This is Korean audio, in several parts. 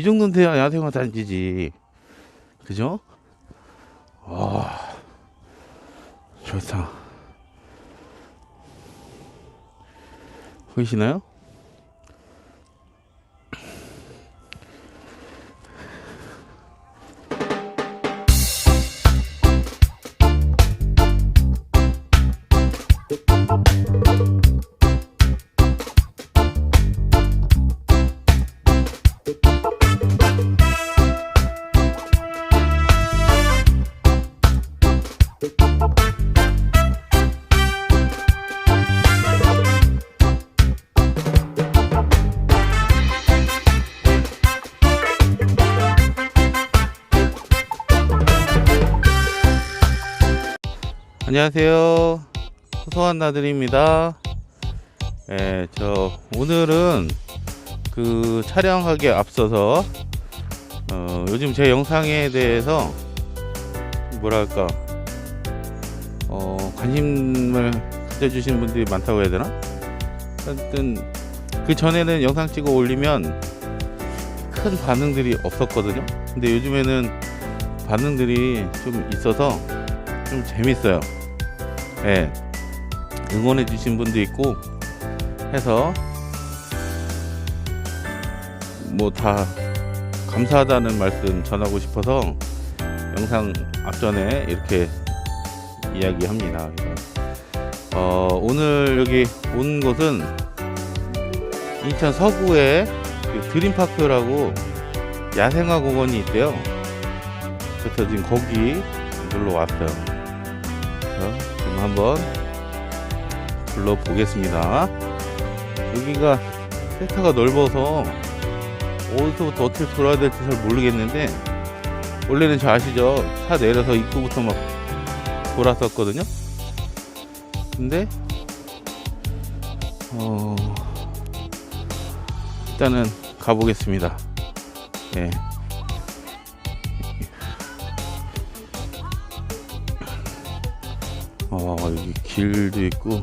예, 이 정도는 돼야 야생화 단지지. 그죠? 와, 좋다. 보이시나요? 안녕하세요. 소소한 나들입니다. 예, 저 오늘은 그 촬영하기에 앞서서 어, 요즘 제 영상에 대해서 뭐랄까 어, 관심을 가져주신 분들이 많다고 해야 되나? 하여튼 그 전에는 영상 찍어 올리면 큰 반응들이 없었거든요. 근데 요즘에는 반응들이 좀 있어서 좀 재밌어요. 예. 응원해 주신 분도 있고 해서 뭐 다 감사하다는 말씀 전하고 싶어서 영상 앞전에 이렇게 이야기합니다. 어, 오늘 여기 온 곳은 인천 서구에 그 드림파크라고 야생화 공원이 있대요. 그래서 지금 거기 놀러 왔어요. 그래서 한번 불러보겠습니다. 여기가 세타가 넓어서 어디서부터 어떻게 돌아야 될지 잘 모르겠는데 원래는 저 아시죠? 차 내려서 입구부터 막 돌았었거든요. 근데 어 일단은 가보겠습니다. 예. 어, 여기 길도 있고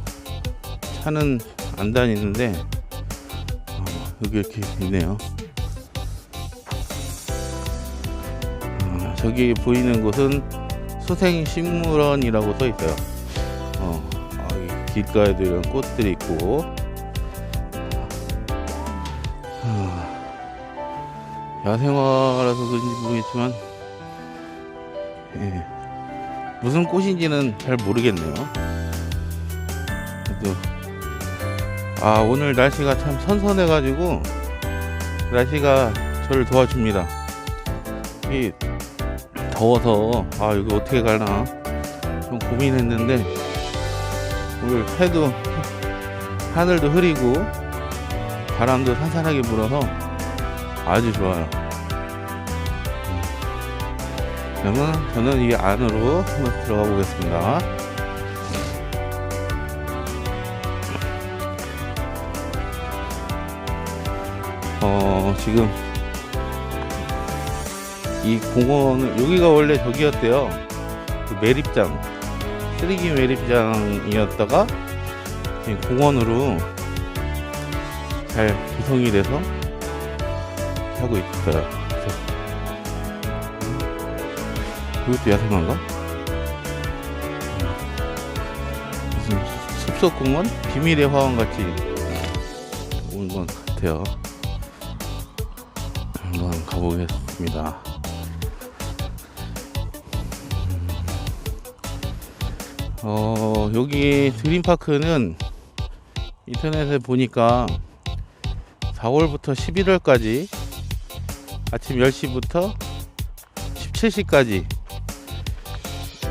차는 안 다니는데 어, 여기 이렇게 있네요. 어, 저기 보이는 곳은 수생식물원이라고 써 있어요. 어, 아, 이 길가에도 이런 꽃들이 있고 어, 야생화라서 그런지 모르겠지만 예. 무슨 꽃인지는 잘 모르겠네요. 아 오늘 날씨가 참 선선해가지고 날씨가 저를 도와줍니다. 이 더워서 아 이거 어떻게 갈나 좀 고민했는데 오늘 해도 하늘도 흐리고 바람도 산산하게 불어서 아주 좋아요. 그러면 저는 이 안으로 한번 들어가 보겠습니다. 어, 지금 이 공원은 여기가 원래 저기였대요. 그 매립장, 쓰레기 매립장이었다가 공원으로 잘 구성이 돼서 하고 있어요. 이것도 야생화인가? 무슨 숲속공원? 비밀의 화원 같이 온 것 같아요. 한번 가보겠습니다. 어, 여기 드림파크는 인터넷에 보니까 4월부터 11월까지 아침 10시부터 17시까지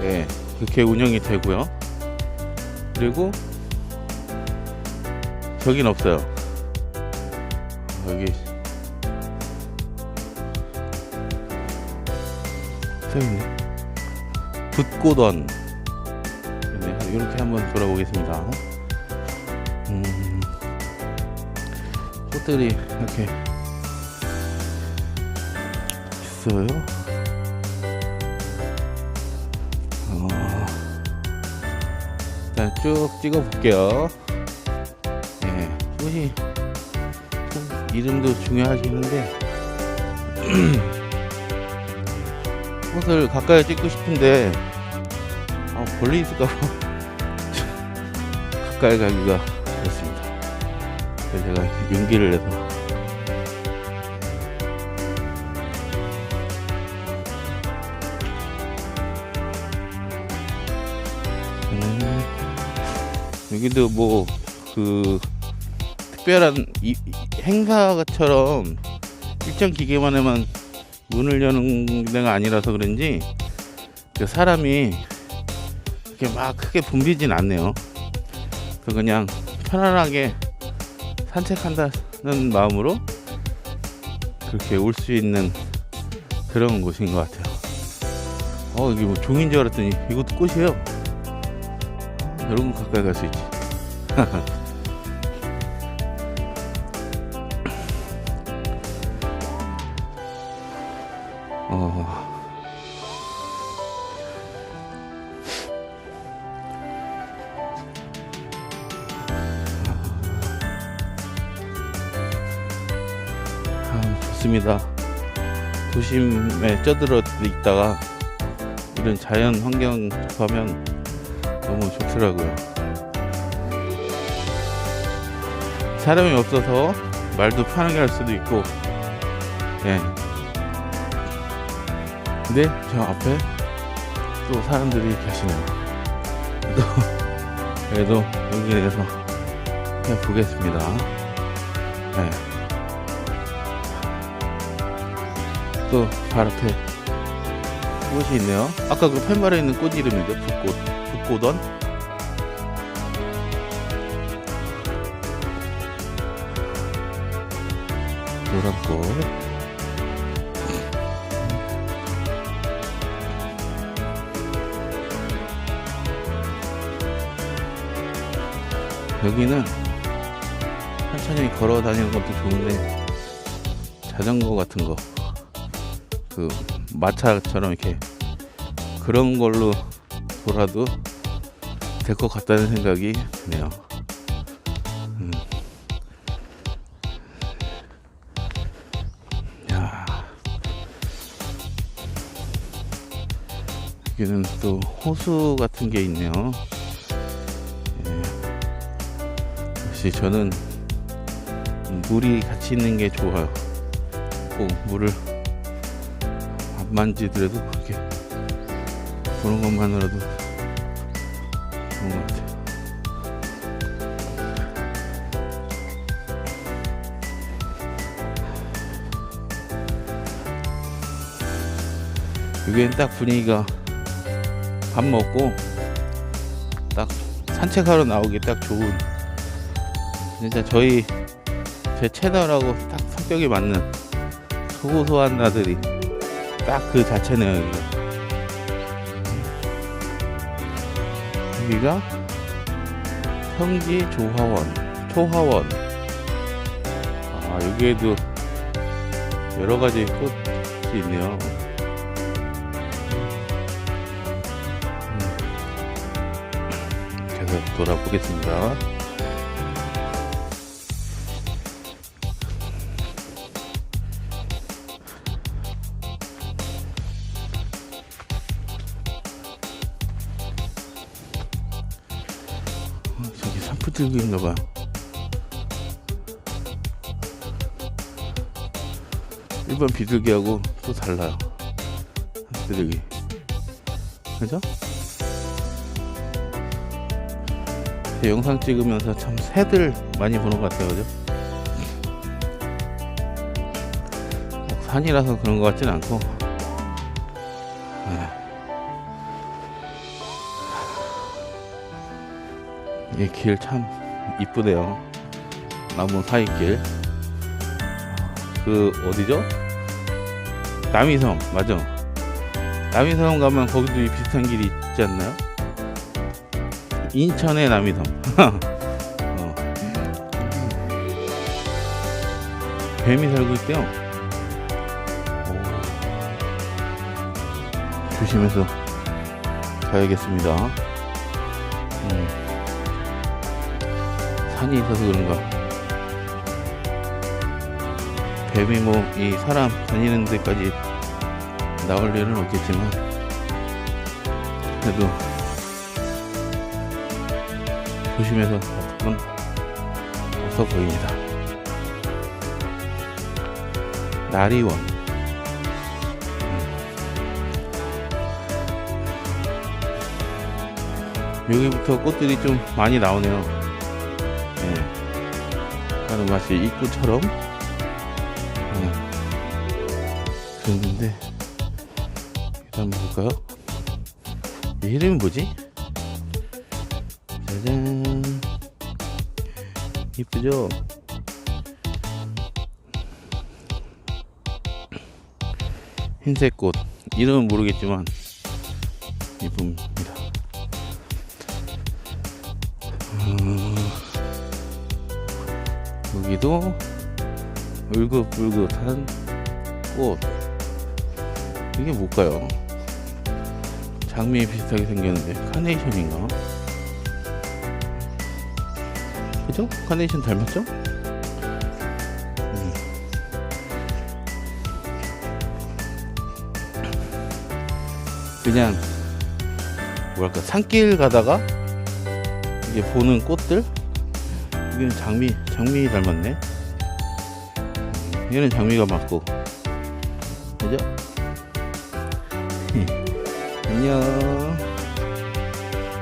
예, 그렇게 운영이 되고요. 그리고 저긴 없어요. 여기 써있네. 붓고던 네, 이렇게 한번 돌아보겠습니다. 음, 꽃들이 이렇게 있어요. 쭉 찍어 볼게요. 예, 참 이름도 중요하시는데 꽃을 가까이 찍고 싶은데 아, 벌레 있을까봐 가까이 가기가 그렇습니다. 그래서 제가 용기를 내서 음, 여기도 뭐 그 특별한 이, 이- 행사처럼 일정 기간에만 문을 여는 데가 아니라서 그런지 그 사람이 이렇게 막 크게 붐비진 않네요. 그 그냥 편안하게 산책한다는 마음으로 그렇게 올 수 있는 그런 곳인 것 같아요. 어 이게 뭐 종인 줄 알았더니 이것도 꽃이에요. 여러분 가까이 갈 수 있지. 어. 아, 좋습니다. 도심에 쩌들어 있다가 이런 자연 환경 접하면 너무 좋더라고요. 사람이 없어서 말도 편하게 할 수도 있고, 예. 근데 저 앞에 또 사람들이 계시네요. 또 그래도 여기에 대해서 그냥 보겠습니다. 네. 또발 앞에 꽃이 있네요. 아까 그 펜발에 있는 꽃 이름이죠? 붓꽃. 붓꽃원? 노란 꽃. 여기는 천천히 걸어 다니는 것도 좋은데 자전거 같은 거 그 마차처럼 이렇게 그런 걸로 돌아도 될 것 같다는 생각이 드네요. 음. 야. 여기는 또 호수 같은 게 있네요. 예. 역시 저는 물이 같이 있는 게 좋아요. 꼭 물을 안 만지더라도 이렇게 보는 것만으로도 여기엔 딱 분위기가 밥 먹고 딱 산책하러 나오기 딱 좋은. 진짜 저희 제 채널하고 딱 성격이 맞는 소소한 나들이 딱 그 자체네요 여기가 여기가 평지 조화원 초화원. 아 여기에도 여러 가지 꽃이 있네요 음. 계속 돌아보겠습니다 어, 저기 산푸들기인가 봐. 일반 비둘기하고 또 달라요. 비둘기. 그죠? 영상 찍으면서 참 새들 많이 보는 것 같아요. 그죠? 꼭 산이라서 그런 것 같진 않고. 네. 이길 참 이쁘네요. 나무 사이길. 그 어디죠? 남이섬 맞아. 남이섬 가면 거기도 이 비슷한 길이 있지 않나요? 인천의 남이섬. 어. 뱀이 살고 있대요. 오. 조심해서 가야겠습니다. 음. 산이 있어서 그런가 뱀이 뭐 이 사람 다니는 데까지 나올 일은 없겠지만 그래도 조심해서 건 없어 보입니다. 나리원 음. 여기부터 꽃들이 좀 많이 나오네요. 네. 하는 마치 입구처럼 네. 그랬는데 일단 볼까요? 이 이름이 뭐지? 이쁘죠? 흰색 꽃 이름은 모르겠지만 이쁩니다 음, 여기도 울긋불긋한 꽃 이게 뭘까요? 장미 비슷하게 생겼는데 카네이션인가? 그죠? 카네이션 닮았죠? 음. 그냥 뭐랄까 산길 가다가 이게 보는 꽃들 이게 장미 장미 닮았네 음, 얘는 장미가 맞고 그죠? 안녕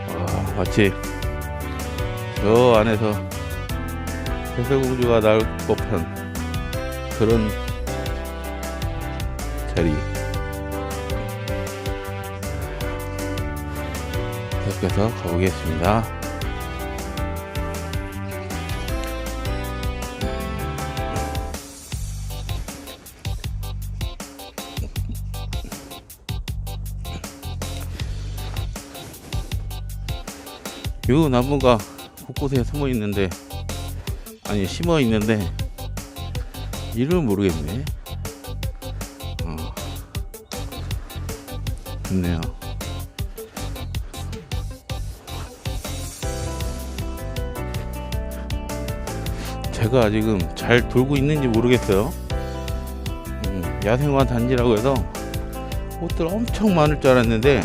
와 마치 저 안에서 백설공주가 나올 법한 그런 자리. 계속해서 가보겠습니다. 요 나무가 곳곳에 숨어 있는데 아니 심어 있는데 이름은 모르겠네. 어. 좋네요. 제가 지금 잘 돌고 있는지 모르겠어요. 음, 야생화 단지라고 해서 꽃들 엄청 많을 줄 알았는데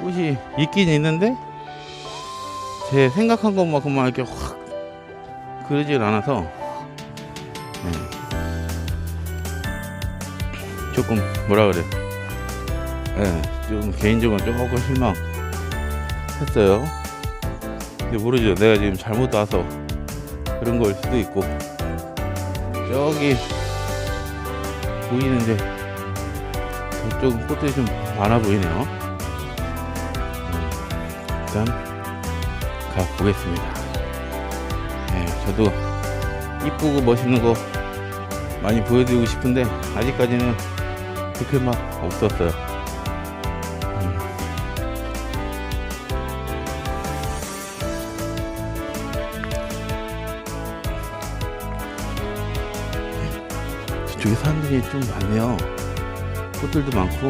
꽃이 있긴 있는데 제 생각한 것만큼만 이렇게 확 그러질 않아서 네. 조금 뭐라 그래 네, 좀 개인적으로 조금 실망했어요 근데 모르죠 내가 지금 잘못 와서 그런 걸 수도 있고 저기 보이는데 저쪽 꽃들이 좀 많아 보이네요 음, 일단 가보겠습니다. 네, 저도 이쁘고 멋있는 거 많이 보여드리고 싶은데 아직까지는 그렇게 막 없었어요. 음. 저쪽에 사람들이 좀 많네요. 꽃들도 많고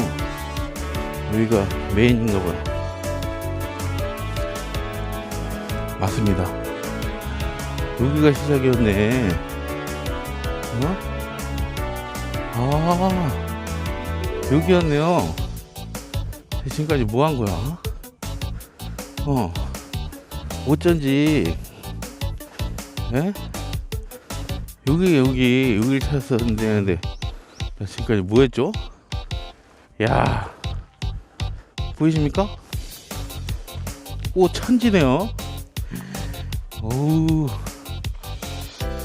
여기가 메인인가 봐요. 맞습니다. 여기가 시작이었네. 어? 아, 여기였네요. 지금까지 뭐 한 거야? 어, 어쩐지, 예? 여기, 여기, 여기를 찾았었는데, 나 지금까지 뭐 했죠? 야, 보이십니까? 오, 천지네요. 어우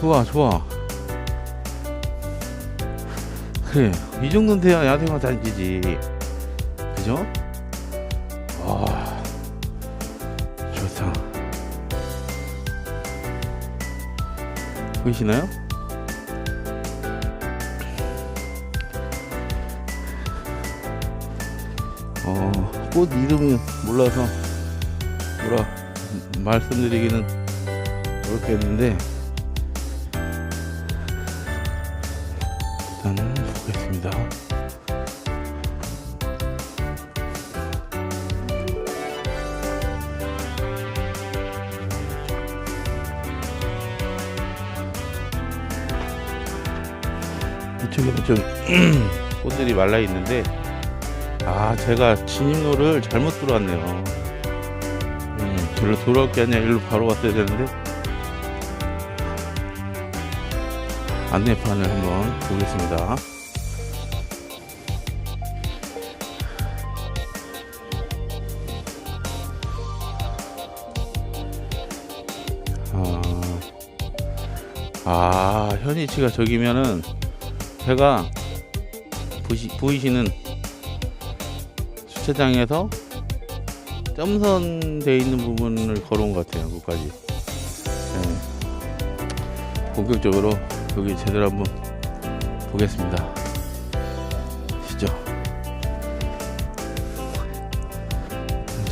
좋아 좋아 그래 이 정도는 돼야 야생화 단지지 그죠? 와 좋다 보이시나요? 어 꽃 이름을 몰라서 뭐라 말씀드리기는 어렵겠는데 꽃들이 말라 있는데 아 제가 진입로를 잘못 들어왔네요. 음, 절로 돌아올 게 아니라 일로 바로 왔어야 되는데. 안내판을 한번 보겠습니다. 아, 아 현이치가 저기면은 제가 보시, 보이시는 주차장에서 점선 돼 있는 부분을 걸어온 것 같아요. 거기까지. 네. 본격적으로 여기 제대로 한번 보겠습니다. 시죠.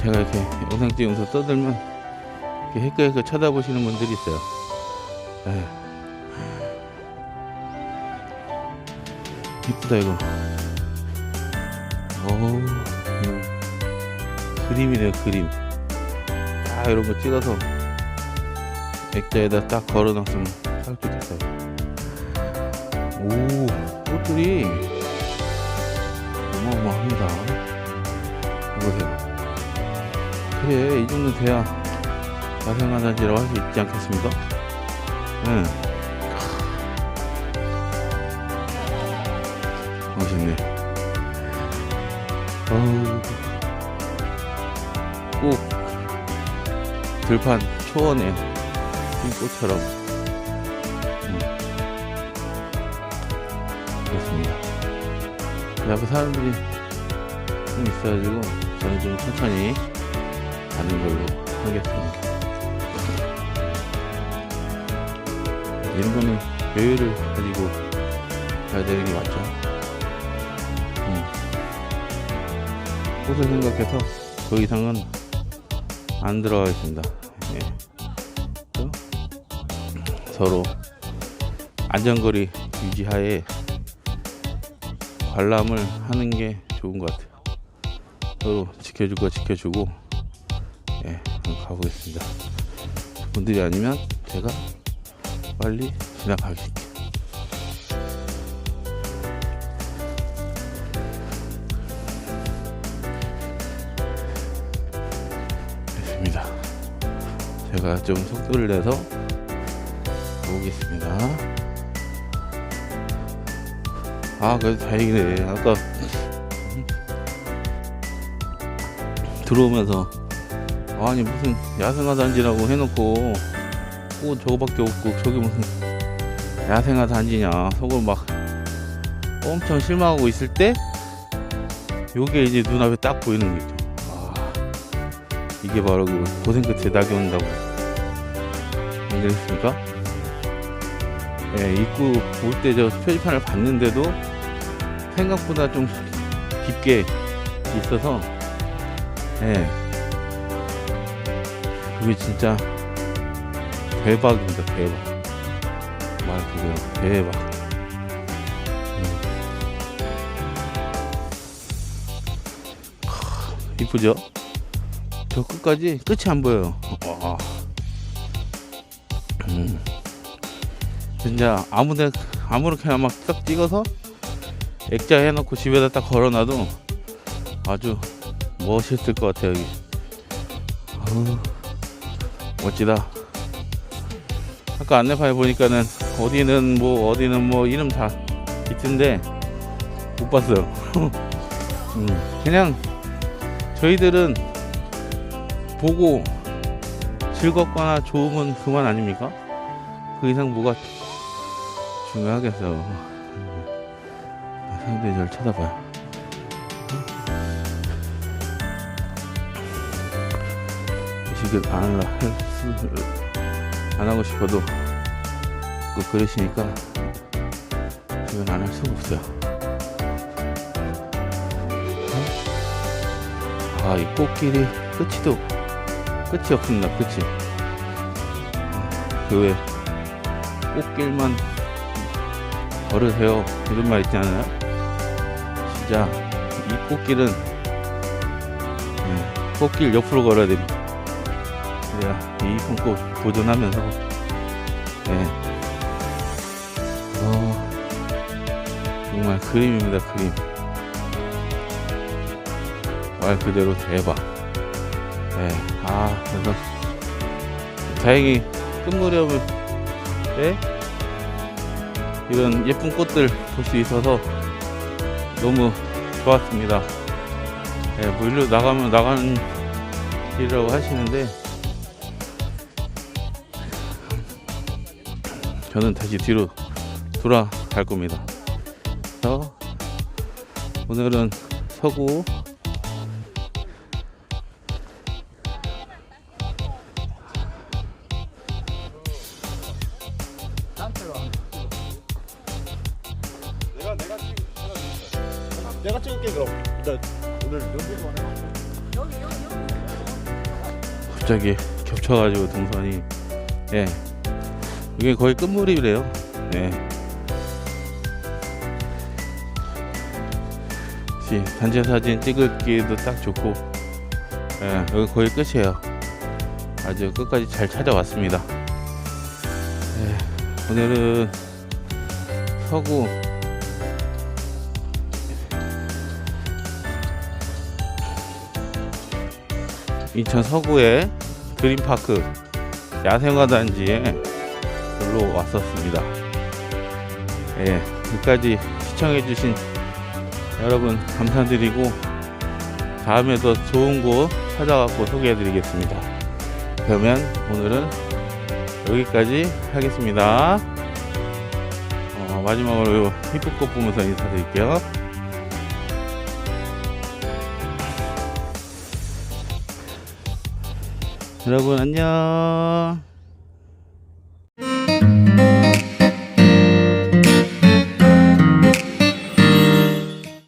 제가 이렇게 영상 찍으면서 떠들면 이렇게 헷갈려 쳐다보시는 분들이 있어요. 에휴. 이쁘다 이거. 어우, 음. 그림이네요 그림. 아 이런 거 찍어서 액자에다 딱 걸어놨으면 딱 좋겠어요. 오, 꽃들이 어마어마합니다. 보세요. 그래 이 정도 돼야 야생화단지라고 할 수 있지 않겠습니까? 응. 멋있네. 들판 초원에 핀 꽃처럼 음. 그렇습니다. 그 앞에 사람들이 좀 있어가지고 저는 좀 천천히 가는 걸로 하겠습니다. 이런 거는 여유를 가지고 가야 되는 게 맞죠. 음. 꽃을 생각해서 더 이상은 안 들어가겠습니다. 예. 서로 안전거리 유지하에 관람을 하는 게 좋은 것 같아요. 서로 지켜줄 거 지켜주고 예, 가보겠습니다. 분들이 아니면 제가 빨리 지나가겠습니다. 제가 좀 속도를 내서 보겠습니다. 아, 그래도 다행이네. 아까 들어오면서 아니 무슨 야생화 단지라고 해놓고 꽃 저거밖에 없고 저기 무슨 야생화 단지냐 속으로 막 엄청 실망하고 있을 때 요게 이제 눈앞에 딱 보이는 거죠. 아, 이게 바로 그 고생 끝에 낙이 온다고 안 그랬습니까? 예, 입구 올때저 표지판을 봤는데도 생각보다 좀 깊게 있어서 예, 그게 진짜 대박입니다 대박 말 그대로 대박 음. 크, 이쁘죠? 저 끝까지 끝이 안 보여요 와. 음. 진짜 아무데 아무렇게나 막 딱 찍어서 액자 해놓고 집에다 딱 걸어놔도 아주 멋있을 것 같아요 여기 어우, 멋지다 아까 안내판에 보니까는 어디는 뭐 어디는 뭐 이름 다 있던데 못 봤어요 음, 그냥 저희들은 보고 즐겁거나 좋으면 그만 아닙니까? 그 이상 뭐가 중요하겠어. 아, 사람들이 절 쳐다봐요. 의식을 안 하려 안 하고 싶어도 꼭 그러시니까 이건 안 할 수가 없어요. 아, 이 꽃길이 끝이도 끝이 없습니다. 끝이. 그외 꽃길만 걸으세요. 이런 말 있지 않아요? 진짜 이 꽃길은 예, 꽃길 옆으로 걸어야 됩니다. 그래야 이 이쁜 꽃 보존하면서 예. 어, 정말 그림입니다 그림 말 그대로 대박 네, 아 그래서 다행히 끝무렵 에 이런 예쁜 꽃들 볼 수 있어서 너무 좋았습니다 네, 뭐 일로 나가면 나가는 길이라고 하시는데 저는 다시 뒤로 돌아갈 겁니다. 그래서 오늘은 서구 내가 찍을게 그럼 일단 오늘 연습만 해. 갑자기 겹쳐가지고 동선이 예 이게 거의 끝물이래요. 예. 단체 사진 찍을기도 딱 좋고 예 여기 거의 끝이에요. 아주 끝까지 잘 찾아왔습니다. 예, 오늘은 서구 인천 서구의 그린파크 야생화 단지에 놀러 왔었습니다. 예, 여기까지 시청해주신 여러분 감사드리고 다음에 더 좋은 곳 찾아가고 소개해드리겠습니다. 그러면 오늘은 여기까지 하겠습니다. 어, 마지막으로 이쁜 꽃 보면서 인사드릴게요. 여러분 안녕.